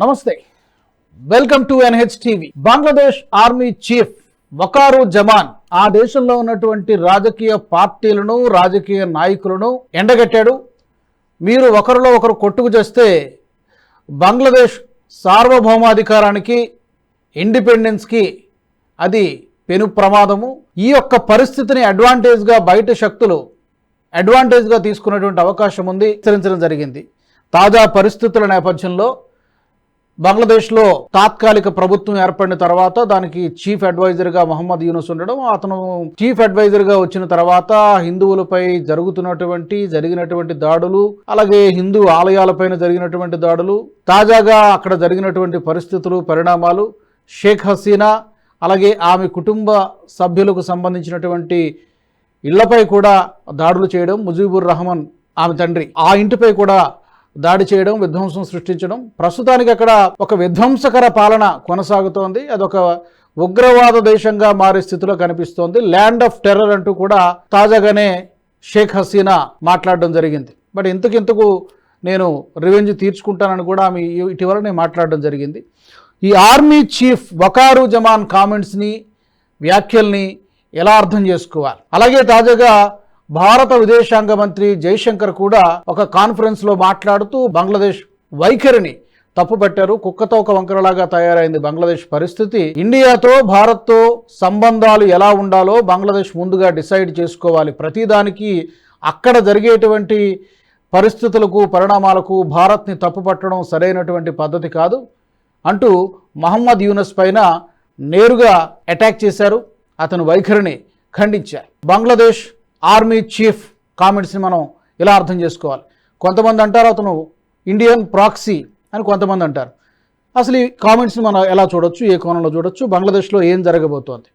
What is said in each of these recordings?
నమస్తే. Welcome to NH TV Bangladesh army chief Waker Zaman ఆ దేశంలో ఉన్నటువంటి రాజకీయ పార్టీలను రాజకీయ నాయకులను ఎండగట్టాడు. మీరు ఒకరిలో ఒకరు కొట్టుకు చేస్తే బంగ్లాదేశ్ సార్వభౌమాధికారానికి ఇండిపెండెన్స్కి అది పెను ప్రమాదము. ఈ యొక్క పరిస్థితిని అడ్వాంటేజ్గా బయట శక్తులు అడ్వాంటేజ్గా తీసుకున్నటువంటి అవకాశం ఉంది. హెచ్చరించడం జరిగింది. తాజా పరిస్థితుల నేపథ్యంలో బంగ్లాదేశ్లో తాత్కాలిక ప్రభుత్వం ఏర్పడిన తర్వాత దానికి చీఫ్ అడ్వైజర్గా మహమ్మద్ యూనుస్ ఉండడం అతను చీఫ్ అడ్వైజర్గా వచ్చిన తర్వాత హిందువులపై జరుగుతున్నటువంటి జరిగినటువంటి దాడులు అలాగే హిందూ ఆలయాలపైన జరిగినటువంటి దాడులు తాజాగా అక్కడ జరిగినటువంటి పరిస్థితులు పరిణామాలు షేక్ హసీనా అలాగే ఆమె కుటుంబ సభ్యులకు సంబంధించినటువంటి ఇళ్ళపై కూడా దాడులు చేయడం ముజీబుర్ రహమాన్ ఆమె తండ్రి. ఆ ఇంటిపై కూడా దాడి చేయడం విధ్వంసం సృష్టించడం. ప్రస్తుతానికి అక్కడ ఒక విధ్వంసకర పాలన కొనసాగుతోంది. అదొక ఉగ్రవాద దేశంగా మారే స్థితిలో కనిపిస్తోంది. ల్యాండ్ ఆఫ్ టెర్రర్ అంటూ కూడా తాజాగానే షేక్ హసీనా మాట్లాడడం జరిగింది. బట్ ఇంతకింతకు నేను రివెంజ్ తీర్చుకుంటానని కూడా ఆమె ఇటీవలనే మాట్లాడడం జరిగింది. ఈ ఆర్మీ చీఫ్ వకారు జమాన్ కామెంట్స్ని వ్యాఖ్యల్ని ఎలా అర్థం చేసుకోవాలి? అలాగే తాజాగా భారత విదేశాంగ మంత్రి జైశంకర్ కూడా ఒక కాన్ఫరెన్స్లో మాట్లాడుతూ బంగ్లాదేశ్ వైఖరిని తప్పుపట్టారు. కుక్కతో ఒక వంకరలాగా తయారైంది బంగ్లాదేశ్ పరిస్థితి. ఇండియాతో భారత్తో సంబంధాలు ఎలా ఉండాలో బంగ్లాదేశ్ ముందుగా డిసైడ్ చేసుకోవాలి. ప్రతిదానికి అక్కడ జరిగేటువంటి పరిస్థితులకు పరిణామాలకు భారత్ని తప్పుపట్టడం సరైనటువంటి పద్ధతి కాదు అంటూ మహమ్మద్ యూనస్ పైన నేరుగా అటాక్ చేశారు. అతను వైఖరిని ఖండించారు. బంగ్లాదేశ్ ఆర్మీ చీఫ్ కామెంట్స్ని మనం ఇలా అర్థం చేసుకోవాలి. కొంతమంది అంటారు అతను ఇండియన్ ప్రాక్సీ అని కొంతమంది అంటారు. అసలు ఈ కామెంట్స్ని మనం ఎలా చూడొచ్చు? ఏ కోణంలో చూడొచ్చు? బంగ్లాదేశ్లో ఏం జరగబోతోంది?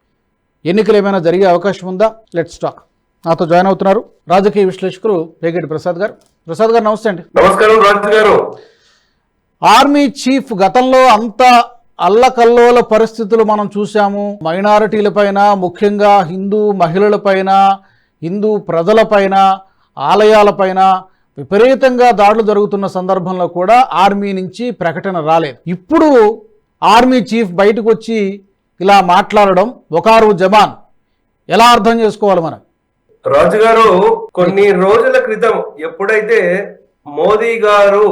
ఎన్నికలు ఏమైనా జరిగే అవకాశం ఉందా? లెట్స్ టాక్ నాతో జాయిన్ అవుతున్నారు రాజకీయ విశ్లేషకులు పేగేటి ప్రసాద్ గారు. ప్రసాద్ గారు నమస్తే అండి. నమస్కారం రాజు గారు. ఆర్మీ చీఫ్ గతంలో అంత అల్లకల్లోల పరిస్థితులు మనం చూసాము మైనారిటీలపైన ముఖ్యంగా హిందూ మహిళలపైన హిందూ ప్రజలపైన ఆలయాలపైన విపరీతంగా దాడులు జరుగుతున్న సందర్భంలో కూడా ఆర్మీ నుంచి ప్రకటన రాలేదు. ఇప్పుడు ఆర్మీ చీఫ్ బయటకు వచ్చి ఇలా మాట్లాడడం ఒకారు జమాన్. ఎలా అర్థం చేసుకోవాలి మనం? రాజుగారు కొన్ని రోజుల క్రితం ఎప్పుడైతే మోదీ గారు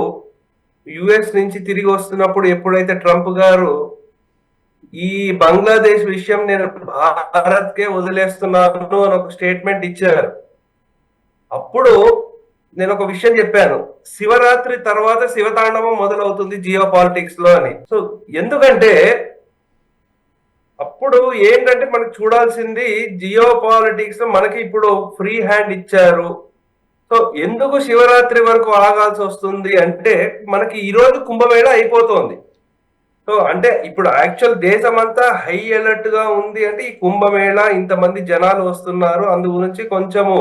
యుఎస్ నుంచి తిరిగి వస్తున్నప్పుడు ఎప్పుడైతే ట్రంప్ గారు ఈ బంగ్లాదేశ్ విషయం నేను భారత్ కే వదిలేస్తున్నాను అని ఒక స్టేట్మెంట్ ఇచ్చారు. అప్పుడు నేను ఒక విషయం చెప్పాను. శివరాత్రి తర్వాత శివతాండవం మొదలవుతుంది జియో పాలిటిక్స్లో అని. సో ఎందుకంటే అప్పుడు ఏంటంటే మనకు చూడాల్సింది జియో పాలిటిక్స్ మనకి ఇప్పుడు ఫ్రీ హ్యాండ్ ఇచ్చారు. సో ఎందుకు శివరాత్రి వరకు ఆగాల్సి వస్తుంది అంటే మనకి ఈరోజు కుంభమేళ అయిపోతుంది. సో అంటే ఇప్పుడు యాక్చువల్ దేశం అంతా హై అలర్ట్గా ఉంది అంటే ఈ కుంభమేళ ఇంతమంది జనాలు వస్తున్నారు. అందు గురించి కొంచెము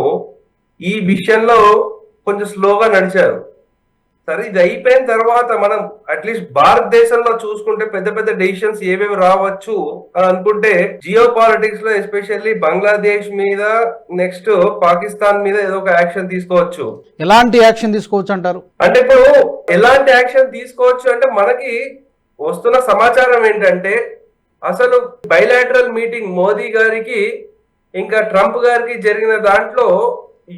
ఈ విషయంలో కొంచెం స్లోగా నడిచారు. సరే ఇది అయిపోయిన తర్వాత మనం అట్లీస్ట్ భారతదేశంలో చూసుకుంటే పెద్ద పెద్ద డెసిషన్స్ ఏవేవి రావచ్చు అని అనుకుంటే జియో పాలిటిక్స్లో ఎస్పెషల్లీ బంగ్లాదేశ్ మీద నెక్స్ట్ పాకిస్తాన్ మీద ఏదో ఒక యాక్షన్ తీసుకోవచ్చు. ఎలాంటి యాక్షన్ తీసుకోవచ్చు అంటారు? అంటే ఇప్పుడు ఎలాంటి యాక్షన్ తీసుకోవచ్చు అంటే మనకి వస్తున్న సమాచారం ఏంటంటే అసలు బైలాటరల్ మీటింగ్ మోదీ గారికి ఇంకా ట్రంప్ గారికి జరిగిన దాంట్లో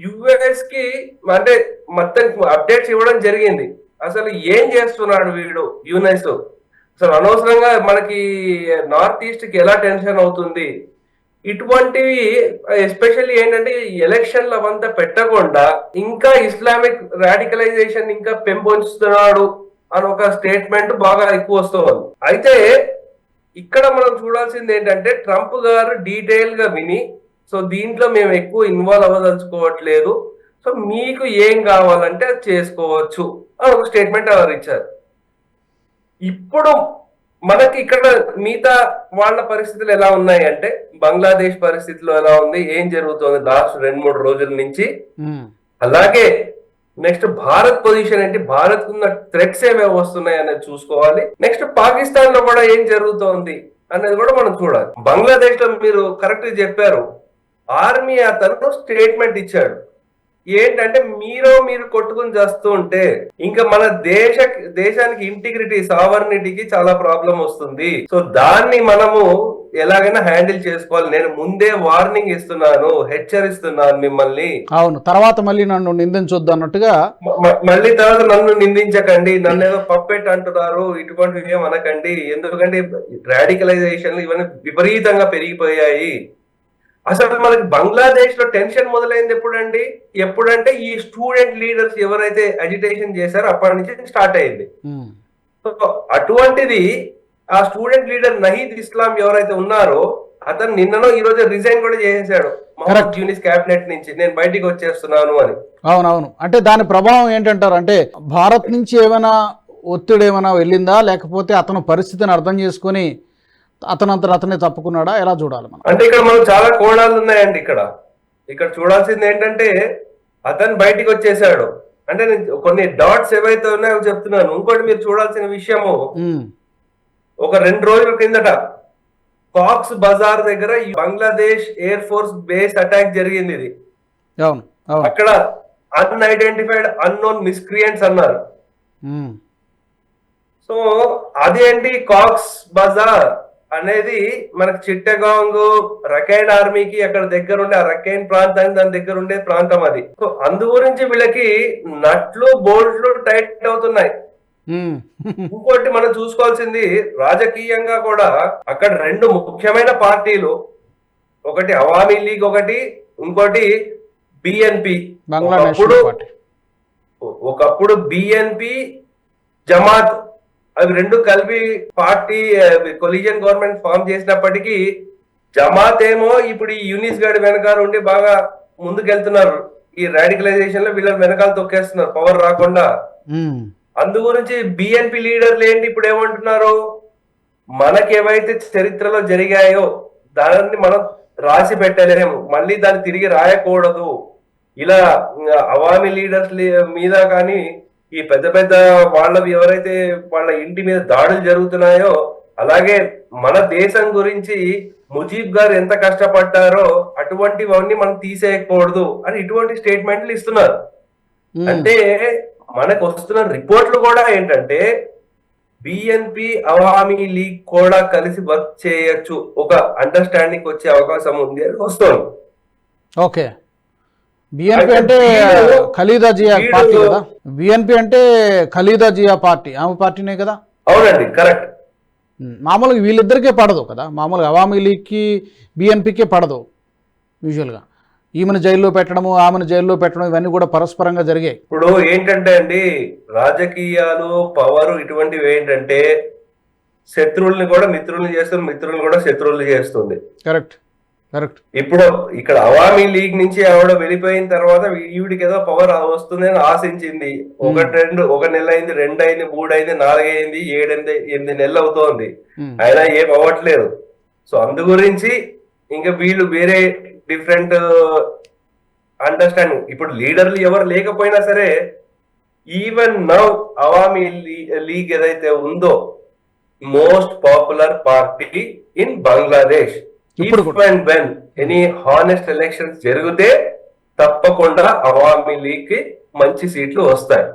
యుఎస్కి అంటే మొత్తం అప్డేట్స్ ఇవ్వడం జరిగింది. అసలు ఏం చేస్తున్నాడు వీడు యునెస్ అసలు అనవసరంగా మనకి నార్త్ ఈస్ట్కి ఎలా టెన్షన్ అవుతుంది? ఇటువంటివి ఎస్పెషల్లీ ఏంటంటే ఎలక్షన్లు అవంతా పెట్టకుండా ఇంకా ఇస్లామిక్ రాడికలైజేషన్ ఇంకా పెంపొంచుతున్నాడు అని ఒక స్టేట్మెంట్ బాగా ఎక్కువ వస్తుంది. అయితే ఇక్కడ మనం చూడాల్సింది ఏంటంటే ట్రంప్ గారు డీటెయిల్గా విని సో దీంట్లో మేము ఎక్కువ ఇన్వాల్వ్ అవ్వదలుచుకోవట్లేదు. సో మీకు ఏం కావాలంటే అది చేసుకోవచ్చు అని ఒక స్టేట్మెంట్ ఎవరు ఇచ్చారు. ఇప్పుడు మనకి ఇక్కడ మిగతా వాళ్ళ పరిస్థితులు ఎలా ఉన్నాయి అంటే బంగ్లాదేశ్ పరిస్థితులు ఎలా ఉంది ఏం జరుగుతుంది లాస్ట్ రెండు మూడు రోజుల నుంచి. అలాగే నెక్స్ట్ భారత్ పొజిషన్ ఏంటి? భారత్ ఉన్న థ్రెట్స్ ఏమేమి వస్తున్నాయి అనేది చూసుకోవాలి. నెక్స్ట్ పాకిస్తాన్లో కూడా ఏం జరుగుతోంది అనేది కూడా మనం చూడాలి. బంగ్లాదేశ్లో మీరు కరెక్ట్ చెప్పారు. ఆర్మీ అతను స్టేట్మెంట్ ఇచ్చాడు. ఏంటంటే మీరు మీరు కొట్టుకుని చేస్తూ ఉంటే ఇంకా మన దేశ దేశానికి ఇంటిగ్రిటీ సావర్నిటీకి చాలా ప్రాబ్లం వస్తుంది. సో దాన్ని మనము ఎలాగైనా హ్యాండిల్ చేసుకోవాలి. నేను ముందే వార్నింగ్ ఇస్తున్నాను హెచ్చరిస్తున్నాను మిమ్మల్ని. అవును తర్వాత మళ్ళీ నన్ను నిందించొద్దు అన్నట్టుగా మళ్ళీ తర్వాత నన్ను నిందించకండి నన్ను ఏదో పప్పెట్ అంటున్నారు ఇటువంటివి ఏం అనకండి. ఎందుకంటే రాడికలైజేషన్ ఇవన్నీ విపరీతంగా పెరిగిపోయాయి. అసలు మనకి బంగ్లాదేశ్లో టెన్షన్ మొదలైంది ఎప్పుడండి? ఎప్పుడంటే ఈ స్టూడెంట్ లీడర్స్ ఎవరైతే అజిటేషన్ చేశారో అప్పటి నుంచి స్టార్ట్ అయింది. అటువంటిది ఆ స్టూడెంట్ లీడర్ నహీద్ ఇస్లాం ఎవరైతే ఉన్నారో అతను నిన్ననో ఈ రోజు రిజైన్ కూడా చేసేసాడు. మహమ్మద్ యూనిస్ క్యాబినెట్ నుంచి నేను బయటికి వచ్చేస్తున్నాను అని. అవునవును. అంటే దాని ప్రభావం ఏంటంటారు? అంటే భారత్ నుంచి ఏమైనా ఒత్తిడి ఏమైనా వెళ్ళిందా? లేకపోతే అతను పరిస్థితిని అర్థం చేసుకొని అతనంతట అతనే తప్పుకున్నాడా? ఎలా చూడాలి మనం? అంటే ఇక్కడ మనం చాలా కోణాలు ఉన్నాయండి ఇక్కడ. ఇక్కడ చూడాల్సింది ఏంటంటే అతను బయటికి వచ్చేసాడు. అంటే నేను కొన్ని డాట్స్ ఏవైతే ఉన్నాయో చెప్తున్నాను ఇంకోటి మీరు చూడాల్సిన విషయము ఒక రెండు రోజుల కిందట కాక్స్ బజార్ దగ్గర Bangladesh air force base attack జరిగింది ఇది. అక్కడ అన్ఐడెంటిఫైడ్ అన్నోన్ మిస్క్రియంట్స్ అన్నారు. సో అదేంటి కాక్స్ బజార్ అనేది మనకు చిట్టగాంగ్ రకైన్ ఆర్మీకి అక్కడ దగ్గర ఉండే ఆ రకైన్ ప్రాంతానికి దాని దగ్గర ఉండే ప్రాంతం అది. సో అందు గురించి వీళ్ళకి నట్లు బోల్ట్లు టైట్ అవుతున్నాయి. ఇంకోటి మనం చూసుకోవాల్సింది రాజకీయంగా కూడా అక్కడ రెండు ముఖ్యమైన పార్టీలు. ఒకటి అవామీ లీగ్ ఒకటి ఇంకోటి బిఎన్పి ఒకప్పుడు ఒకప్పుడు బిఎన్పి జమాత్ అవి రెండు కలిపి పార్టీ కొలిజన్ గవర్నమెంట్ ఫామ్ చేసినప్పటికీ జమాత్ ఏమో ఇప్పుడు ఈ యూనిస్ గడి వెనకాల ఉండి బాగా ముందుకెళ్తున్నారు. ఈ రాడికలైజేషన్లో వీళ్ళ వెనకాల తొక్కేస్తున్నారు. పవర్ రాకుండా. ఉమ్, అందు గురించి బిఎన్పి లీడర్లు ఏంటి ఇప్పుడు ఏమంటున్నారు? మనకేవైతే చరిత్రలో జరిగాయో దానిని మనం రాసి పెట్టలేము. మళ్ళీ దాన్ని తిరిగి రాయకూడదు. ఇలా అవామీ లీడర్స్ మీద కానీ ఈ పెద్ద పెద్ద వాళ్ళవి ఎవరైతే వాళ్ళ ఇంటి మీద దాడులు జరుగుతున్నాయో అలాగే మన దేశం గురించి ముజీబ్ గారు ఎంత కష్టపడ్డారో అటువంటివన్నీ మనం తీసేయకూడదు అని ఇటువంటి స్టేట్మెంట్లు ఇస్తున్నారు. అంటే మనకు వస్తున్న రిపోర్ట్లు కూడా ఏంటంటే బిఎన్పి అవామీ లీగ్ కూడా కలిసి వర్క్ చేయొచ్చు. ఒక అండర్స్టాండింగ్ వచ్చే అవకాశం ఉంది అని వస్తుంది. ఓకే. బిఎన్పి అంటే ఖలీదా జియా పార్టీ కదా? బిఎన్పి అంటే ఖలీదా జియా పార్టీ. ఆమె పార్టీనే కదా? అవునండి కరెక్ట్. మామూలుగా వీళ్ళిద్దరికే పడదు కదా? మామూలుగా అవామీ లీగ్కి బిఎన్పికే పడదు యూజువల్గా ఈమెను జైల్లో పెట్టడము ఆమెను జైల్లో పెట్టడం ఇవన్నీ కూడా పరస్పరంగా జరిగాయి. ఇప్పుడు ఏంటంటే అండి రాజకీయాలు పవర్ ఇటువంటివి ఏంటంటే శత్రువుల్ని కూడా మిత్రుల్ని చేస్తుంది మిత్రుల్ని కూడా శత్రువుల్ని చేస్తుంది. Correct correct. ఇప్పుడు ఇక్కడ అవామీ లీగ్ నుంచి ఆవిడ వెళ్ళిపోయిన తర్వాత ఈవిడికి ఏదో పవర్ వస్తుంది అని ఆశించింది ఒకటి రెండు ఒక నెల అయింది రెండు అయింది మూడు అయింది నాలుగు అయింది ఏడెనిమిది ఎనిమిది నెలలు అవుతోంది. ఉమ్, అయినా ఏం అవ్వట్లేదు. సో అందు గురించి ఇంకా వీళ్ళు వేరే డిఫరెంట్ అండర్స్టాండింగ్ ఇప్పుడు లీడర్లు ఎవరు లేకపోయినా సరే ఈవెన్ నౌ అవామీ లీగ్ ఏదైతే ఉందో most popular party in Bangladesh if and when any honest elections జరిగితే తప్పకుండా అవామీ లీగ్కి మంచి సీట్లు వస్తాయి.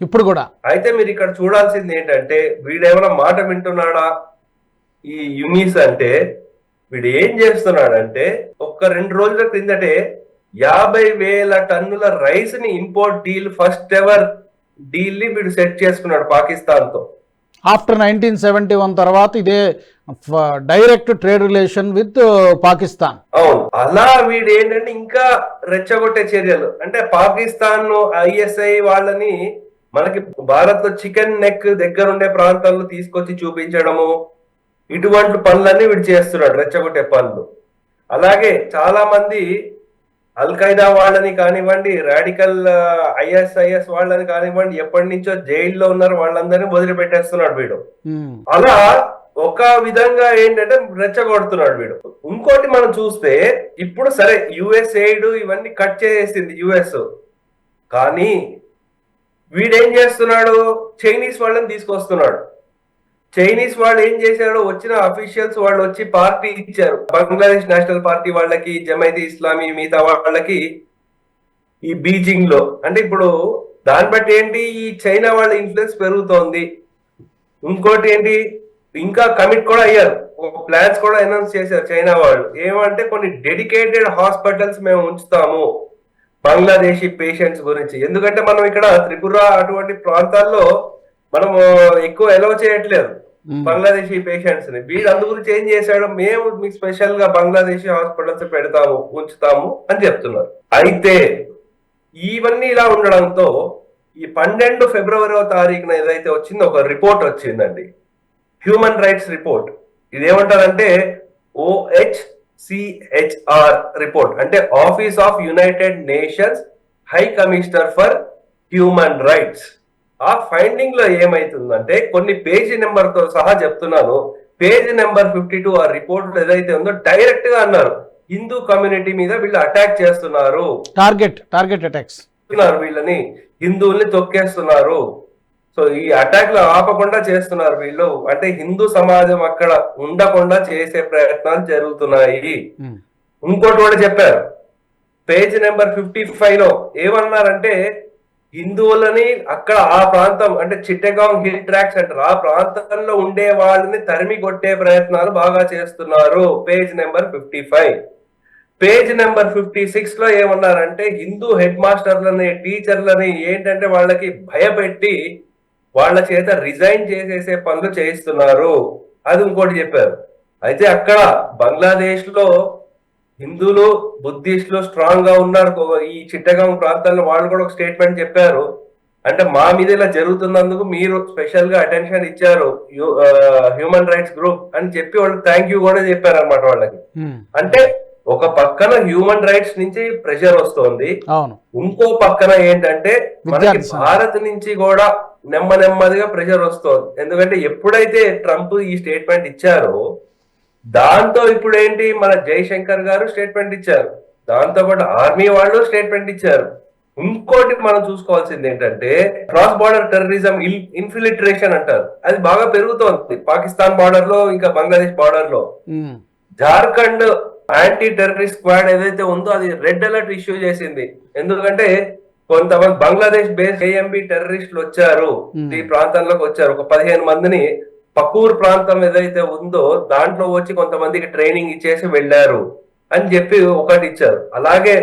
ఇప్పుడు కూడా. అయితే మీరు ఇక్కడ చూడాల్సింది ఏంటంటే వీడేమైనా మాట వింటున్నాడా? ఈ యునిస్ అంటే వీడు ఏం చేస్తున్నాడంటే ఒక్క రెండు రోజుల క్రిందటే యాభై వేల టన్నుల రైస్ని ఇంపోర్ట్ డీల్ ఫస్ట్ ఎవర్ డీల్ని వీడు సెట్ చేసుకున్నాడు పాకిస్తాన్తో ఆఫ్టర్ నైన్టీన్ సెవెంటీ వన్ తర్వాత ఇదే direct trade relation with Pakistan. అవును. అలా వీడు ఏంటంటే ఇంకా రెచ్చగొట్టే చర్యలు. అంటే పాకిస్తాన్ ఐఎస్ఐ వాళ్ళని మనకి భారత్లో చికెన్ నెక్ దగ్గర ఉండే ప్రాంతాల్లో తీసుకొచ్చి చూపించడము ఇటువంటి పనులన్నీ వీడు చేస్తున్నాడు రెచ్చగొట్టే పనులు. అలాగే చాలా మంది అల్ ఖైదా వాళ్ళని కానివ్వండి రాడికల్ ఐఎస్ఐఎస్ వాళ్ళని కానివ్వండి ఎప్పటి నుంచో జైల్లో ఉన్నారు వాళ్ళందరినీ వదిలిపెట్టేస్తున్నాడు వీడు. అలా ఒక విధంగా ఏంటంటే రెచ్చగొడుతున్నాడు వీడు. ఇంకోటి మనం చూస్తే ఇప్పుడు సరే యుఎస్ ఎయిడ్ ఇవన్నీ కట్ చేసేసింది యుఎస్. కానీ వీడేం చేస్తున్నాడు? చైనీస్ వాళ్ళని తీసుకొస్తున్నాడు. చైనీస్ వాళ్ళు ఏం చేశారు వచ్చిన అఫీషియల్స్ వాళ్ళు వచ్చి పార్టీ ఇచ్చారు. బంగ్లాదేశ్ నేషనల్ పార్టీ వాళ్ళకి జమైతే ఇస్లామీ మిగతా వాళ్ళకి ఈ బీజింగ్లో అంటే ఇప్పుడు దాన్ని బట్టి ఏంటి? ఈ చైనా వాళ్ళ ఇన్ఫ్లుయెన్స్ పెరుగుతోంది. ఇంకోటి ఏంటి? ఇంకా కమిట్ కూడా అయ్యారు. ప్లాన్స్ కూడా అనౌన్స్ చేశారు చైనా వాళ్ళు. ఏమంటే కొన్ని డెడికేటెడ్ హాస్పిటల్స్ మేము ఉంచుతాము బంగ్లాదేశీ పేషెంట్స్ గురించి. ఎందుకంటే మనం ఇక్కడ త్రిపుర అటువంటి ప్రాంతాల్లో మనం ఎక్కువ ఎలవ్ చేయట్లేదు. బంగ్లాదేశీ పేషెంట్స్ని వీడు అందు గురించి ఏం చేశాడు మేము మీకు స్పెషల్గా బంగ్లాదేశీ హాస్పిటల్స్ పెడతాము ఉంచుతాము అని చెప్తున్నారు. అయితే ఇవన్నీ ఇలా ఉండడంతో ఈ పన్నెండు ఫిబ్రవరి తారీఖున ఏదైతే వచ్చిందో ఒక రిపోర్ట్ వచ్చిందండి. Human rights report. ఇదేమంటారంటే OHCHR report. అంటే office of United Nations high commissioner for human rights. ఆ ఫైండింగ్లో ఏమైతుందంటే కొన్ని పేజీ నెంబర్తో సహా చెప్తున్నాను. పేజ్ నెంబర్ ఫిఫ్టీ టూ ఆ రిపోర్ట్ ఏదైతే ఉందో డైరెక్ట్గా అన్నారు. హిందూ కమ్యూనిటీ మీద వీళ్ళు అటాక్ చేస్తున్నారు. టార్గెట్ టార్గెట్ అటాక్స్ వీళ్ళని. హిందువుల్ని తొక్కేస్తున్నారు. సో ఈ అటాక్లో ఆపకుండా చేస్తున్నారు వీళ్ళు. అంటే హిందూ సమాజం అక్కడ ఉండకుండా చేసే ప్రయత్నాలు జరుగుతున్నాయి. ఉమ్. ఇంకోటి కూడా చెప్పారు. పేజ్ నెంబర్ ఫిఫ్టీ ఫైవ్లో ఏమన్నారంటే హిందువులని అక్కడ ఆ ప్రాంతం అంటే చిట్టగాంగ్ హిల్ ట్రాక్స్ అంటారు. ఆ ప్రాంతంలో ఉండే వాళ్ళని తరిమి కొట్టే ప్రయత్నాలు బాగా చేస్తున్నారు. Page number fifty five. Page number fifty సిక్స్లో ఏమన్నారంటే హిందూ హెడ్ మాస్టర్లని టీచర్లని ఏంటంటే వాళ్ళకి భయపెట్టి వాళ్ళ చేత రిజైన్ చేసేసే పనులు చేయిస్తున్నారు. అది ఇంకోటి చెప్పారు. అయితే అక్కడ బంగ్లాదేశ్లో హిందువులు బుద్ధిస్టులు స్ట్రాంగ్గా ఉన్నారు ఈ చిట్టగాం ప్రాంతాల్లో వాళ్ళు కూడా ఒక స్టేట్మెంట్ చెప్పారు. అంటే మా మీద ఇలా జరుగుతున్నందుకు మీరు స్పెషల్గా అటెన్షన్ ఇచ్చారు. హ్యూమన్ రైట్స్ గ్రూప్ అని చెప్పి వాళ్ళకి థ్యాంక్ యూ కూడా చెప్పారు అనమాట వాళ్ళకి. అంటే ఒక పక్కన హ్యూమన్ రైట్స్ నుంచి ప్రెషర్ వస్తోంది. ఇంకో పక్కన ఏంటంటే మనకి. భారత్ నుంచి కూడా నెమ్మ నెమ్మదిగా ప్రెషర్ వస్తోంది. ఎందుకంటే ఎప్పుడైతే ట్రంప్ ఈ స్టేట్మెంట్ ఇచ్చారో దాంతో ఇప్పుడు ఏంటి మన జైశంకర్ గారు స్టేట్మెంట్ ఇచ్చారు. దాంతో పాటు ఆర్మీ వాళ్ళు స్టేట్మెంట్ ఇచ్చారు. ఇంకోటి మనం చూసుకోవాల్సింది ఏంటంటే క్రాస్ బార్డర్ టెర్రరిజం ఇన్ఫిలిట్రేషన్ అంటారు. అది బాగా పెరుగుతోంది. పాకిస్తాన్ బార్డర్లో ఇంకా బంగ్లాదేశ్ బార్డర్లో. జార్ఖండ్ యాంటీ టెర్రరిస్ట్ స్క్వాడ్ ఏదైతే ఉందో అది రెడ్ అలర్ట్ ఇష్యూ చేసింది. ఎందుకంటే కొంతమంది బంగ్లాదేశ్ బేస్ ఏఎంబి టెర్రరిస్టులు వచ్చారు. ఈ ప్రాంతంలోకి వచ్చారు. ఒక పదిహేను మందిని పకూర్ ప్రాంతం ఏదైతే ఉందో దాంట్లో వచ్చి కొంతమందికి ట్రైనింగ్ ఇచ్చేసి వెళ్ళారు అని చెప్పి ఒకటి ఇచ్చారు. అలాగే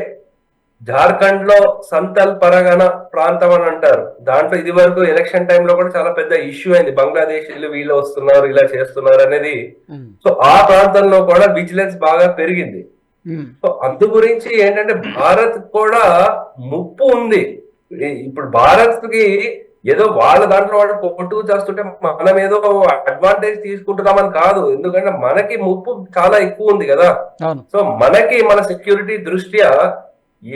జార్ఖండ్లో సంతల్ పరగన ప్రాంతం అని అంటారు. దాంట్లో ఇది వరకు ఎలక్షన్ టైంలో కూడా చాలా పెద్ద ఇష్యూ అయింది. బంగ్లాదేశీలు వీళ్ళు వస్తున్నారు ఇలా చేస్తున్నారు అనేది. సో ఆ ప్రాంతంలో కూడా విజిలెన్స్ బాగా పెరిగింది. సో అందు గురించి ఏంటంటే భారత్ కూడా ముప్పు ఉంది. ఇప్పుడు భారత్కి ఏదో వాళ్ళ దాంట్లో వాళ్ళు కొట్టుకు చేస్తుంటే మనం ఏదో అడ్వాంటేజ్ తీసుకుంటున్నామని కాదు. ఎందుకంటే మనకి ముప్పు చాలా ఎక్కువ ఉంది కదా. సో మనకి మన సెక్యూరిటీ దృష్ట్యా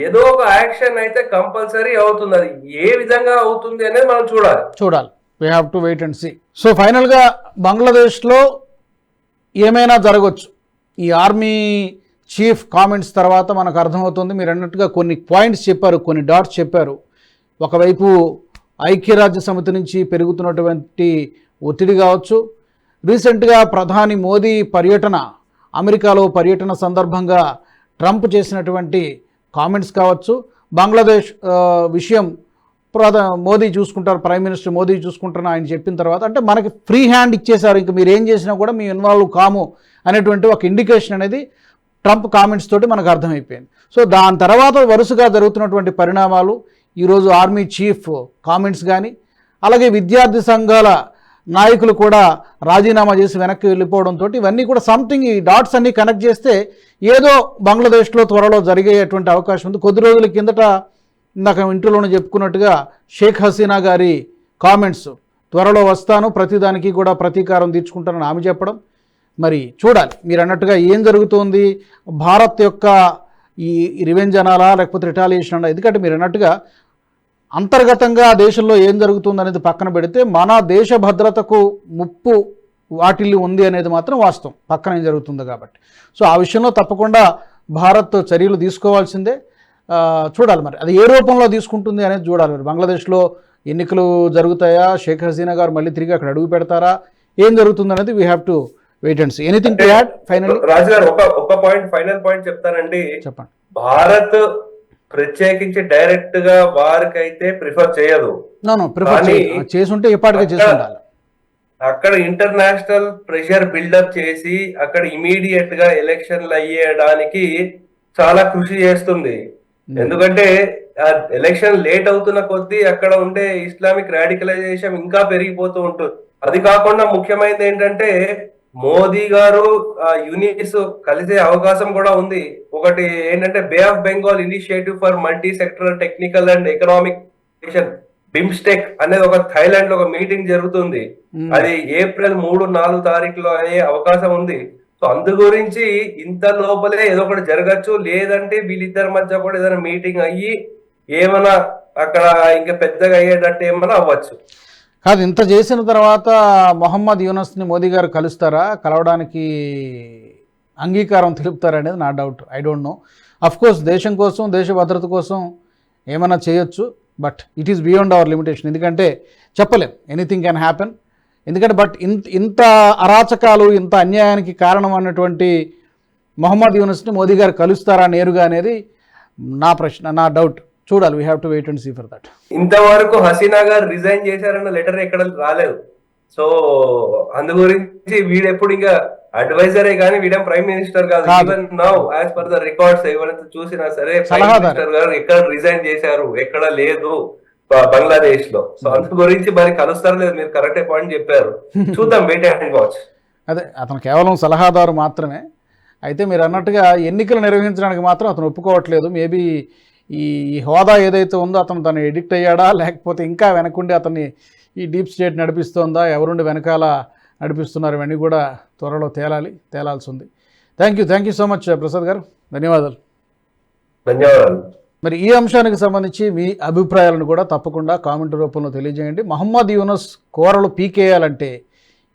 ఏదో ఒక యాక్షన్ అయితే కంపల్సరీ అవుతుంది. అది ఏ విధంగా అవుతుంది అనేది మనం చూడాలి. చూడాలి. We have to wait and see so ఫైనల్గా బంగ్లాదేశ్లో ఏమైనా జరగవచ్చు ఈ ఆర్మీ చీఫ్ కామెంట్స్ తర్వాత మనకు అర్థమవుతుంది. మీరు అన్నట్టుగా కొన్ని పాయింట్స్ చెప్పారు కొన్ని డాట్స్ చెప్పారు. ఒకవైపు ఐక్యరాజ్య సమితి నుంచి పెరుగుతున్నటువంటి ఒత్తిడి కావచ్చు. రీసెంట్గా ప్రధాని మోదీ పర్యటన అమెరికాలో పర్యటన సందర్భంగా ట్రంప్ చేసినటువంటి కామెంట్స్ కావచ్చు. బంగ్లాదేశ్ విషయం ప్రధా మోదీ చూసుకుంటారు ప్రైమ్ మినిస్టర్ మోదీ చూసుకుంటారు ఆయన చెప్పిన తర్వాత అంటే మనకి ఫ్రీ హ్యాండ్ ఇచ్చేశారు. ఇంక మీరు ఏం చేసినా కూడా మీ ఇన్వాల్వ్ కాము అనేటువంటి ఒక ఇండికేషన్ అనేది ట్రంప్ కామెంట్స్ తోటి మనకు అర్థమైపోయింది. సో దాని తర్వాత వరుసగా జరుగుతున్నటువంటి పరిణామాలు ఈరోజు ఆర్మీ చీఫ్ కామెంట్స్ కానీ అలాగే విద్యార్థి సంఘాల నాయకులు కూడా రాజీనామా చేసి వెనక్కి వెళ్ళిపోవడంతో ఇవన్నీ కూడా సంథింగ్ ఈ డాట్స్ అన్నీ కనెక్ట్ చేస్తే ఏదో బంగ్లాదేశ్లో త్వరలో జరిగేటువంటి అవకాశం ఉంది. కొద్ది రోజుల కిందట ఇందాక ఇంటిలోనే చెప్పుకున్నట్టుగా షేక్ హసీనా గారి కామెంట్స్ త్వరలో వస్తాను ప్రతిదానికి కూడా ప్రతీకారం తీర్చుకుంటానని ఆమె చెప్పడం. మరి చూడాలి మీరు అన్నట్టుగా ఏం జరుగుతోంది? భారత్ యొక్క ఈ రివెంజ్ అనాలా లేకపోతే రిటాలియేషన్ అనాలా? ఎందుకంటే మీరు అన్నట్టుగా అంతర్గతంగా దేశంలో ఏం జరుగుతుంది అనేది పక్కన పెడితే మన దేశ భద్రతకు ముప్పు వాటిల్లి ఉంది అనేది మాత్రం వాస్తవం. పక్కన ఏం జరుగుతుంది కాబట్టి. సో ఆ విషయంలో తప్పకుండా భారత్ చర్యలు తీసుకోవాల్సిందే. చూడాలి మరి. అది ఏ రూపంలో తీసుకుంటుంది అనేది చూడాలి మరి. బంగ్లాదేశ్లో ఎన్నికలు జరుగుతాయా? షేక్ హసీనా గారు మళ్ళీ తిరిగి అక్కడ అడుగు పెడతారా? ఏం జరుగుతుంది అనేది we have to wait and see anything to add finally Raju గారు ఒక ఒక పాయింట్ ఫైనల్ పాయింట్ చెప్తానండి. చెప్పండి. భారత్ ప్రత్యేకించి డైరెక్ట్గా వారికైతే ప్రిఫర్ చేయదు. నో ప్రిఫర్ కానీ చేసుంటే అక్కడ- ఇంటర్నేషనల్ ప్రెషర్ బిల్డప్ చేసి అక్కడ ఇమీడియట్గా ఎలక్షన్లు అయ్యేయడానికి చాలా కృషి చేస్తుంది. Hmm. ఎందుకంటే ఎలక్షన్ లేట్ అవుతున్న కొద్దీ అక్కడ ఉండే ఇస్లామిక్ రాడికలైజేషన్ ఇంకా పెరిగిపోతూ ఉంటుంది అది కాకుండా ముఖ్యమైనది ఏంటంటే మోదీ గారు యూనిట్స్ కలిసే అవకాశం కూడా ఉంది. ఒకటి ఏంటంటే bay of Bengal initiative for multi sectoral technical and economic BIMSTEC అనేది ఒక థైలాండ్లో ఒక మీటింగ్ జరుగుతుంది. అది ఏప్రిల్ మూడు నాలుగు తారీఖులో అయ్యే అవకాశం ఉంది. సో అందు గురించి ఇంత లోపలే ఏదో ఒకటి జరగచ్చు. లేదంటే వీళ్ళిద్దరి మధ్య కూడా ఏదైనా మీటింగ్ అయ్యి ఏమైనా అక్కడ ఇంకా పెద్దగా అయ్యేటట్టు ఏమైనా అవ్వచ్చు. కాదు ఇంత చేసిన తర్వాత మొహమ్మద్ యూనస్ని మోదీ గారు కలుస్తారా? కలవడానికి అంగీకారం తెలుపుతారనేది నా doubt. I don't know of course దేశం కోసం దేశ భద్రత కోసం ఏమైనా చేయొచ్చు but it is beyond our limitation ఎందుకంటే చెప్పలేం. ఎనీథింగ్ క్యాన్ హ్యాపెన్ ఎందుకంటే బట్ ఇంత ఇంత అరాచకాలు ఇంత అన్యాయానికి కారణం అన్నటువంటి మొహమ్మద్ యూనస్ని మోదీ గారు కలుస్తారా నేరుగా అనేది నా ప్రశ్న నా డౌట్. చూడాలి we have to wait and see for that ఇంతవరకు హసీనా గారు రిజైన్ చేశారన్న లెటర్ ఎక్కడ రాలేదు. సో అందు గురించి వీడెప్పుడు ఇంకా అడ్వైజరే కానీ వీడేం ప్రైమ్ మినిస్టర్ కాదు. Even now as per the records ఎవరైతే చూసినా సరే ప్రైమ్. మినిస్టర్ గారు ఎక్కడ రిజైన్ చేశారు ఎక్కడ లేదు బంగ్లాదేశ్లో సో అందు గురించి మరి కలుస్తారో లేదు మీరు కరెక్ట్ పాయింట్ చెప్పారు. చూద్దాం వెయిట్ అండ్ వాచ్ అదే అతను కేవలం సలహాదారు మాత్రమే. అయితే మీరు అన్నట్టుగా ఎన్నికలు నిర్వహించడానికి మాత్రం అతను ఒప్పుకోవట్లేదు. మేబీ ఈ ఈ హోదా ఏదైతే ఉందో అతను తను ఎడిక్ట్ అయ్యాడా? లేకపోతే ఇంకా వెనకుండి అతన్ని ఈ డీప్ స్టేట్ నడిపిస్తోందా? ఎవరుండి వెనకాల నడిపిస్తున్నారు? ఇవన్నీ కూడా త్వరలో తేలాలి తేలాల్సి ఉంది. Thank you thank you so much Prasad గారు. ధన్యవాదాలు. ధన్యవాదాలు. మరి ఈ అంశానికి సంబంధించి మీ అభిప్రాయాలను కూడా తప్పకుండా కామెంట్ రూపంలో తెలియజేయండి. మహమ్మద్ యూనస్ కోరలు పీకేయాలంటే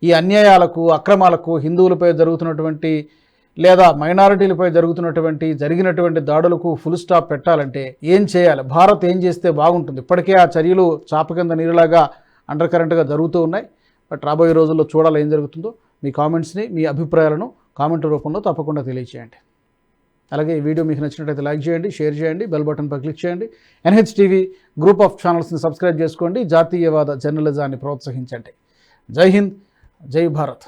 ఈ అన్యాయాలకు అక్రమాలకు హిందువులపై జరుగుతున్నటువంటి లేదా మైనారిటీలపై జరుగుతున్నటువంటి జరిగినటువంటి దాడులకు ఫుల్ స్టాప్ పెట్టాలంటే ఏం చేయాలి? భారత్ ఏం చేస్తే బాగుంటుంది? ఇప్పటికే ఆ చర్యలు చాప కింద నీరులాగా అండర్ కరెంట్గా జరుగుతూ ఉన్నాయి. బట్ రాబోయే రోజుల్లో చూడాలి ఏం జరుగుతుందో. మీ కామెంట్స్ని మీ అభిప్రాయాలను కామెంట్ రూపంలో తప్పకుండా తెలియజేయండి అలాగే ఈ వీడియో మీకు నచ్చినట్లయితే లైక్ చేయండి షేర్ చేయండి బెల్ బటన్పై క్లిక్ చేయండి. ఎన్హెచ్ టీవీ గ్రూప్ ఆఫ్ ఛానల్స్ని సబ్స్క్రైబ్ చేసుకోండి. జాతీయవాద జర్నలిజాన్ని ప్రోత్సహించండి. జై హింద్ జై భారత్.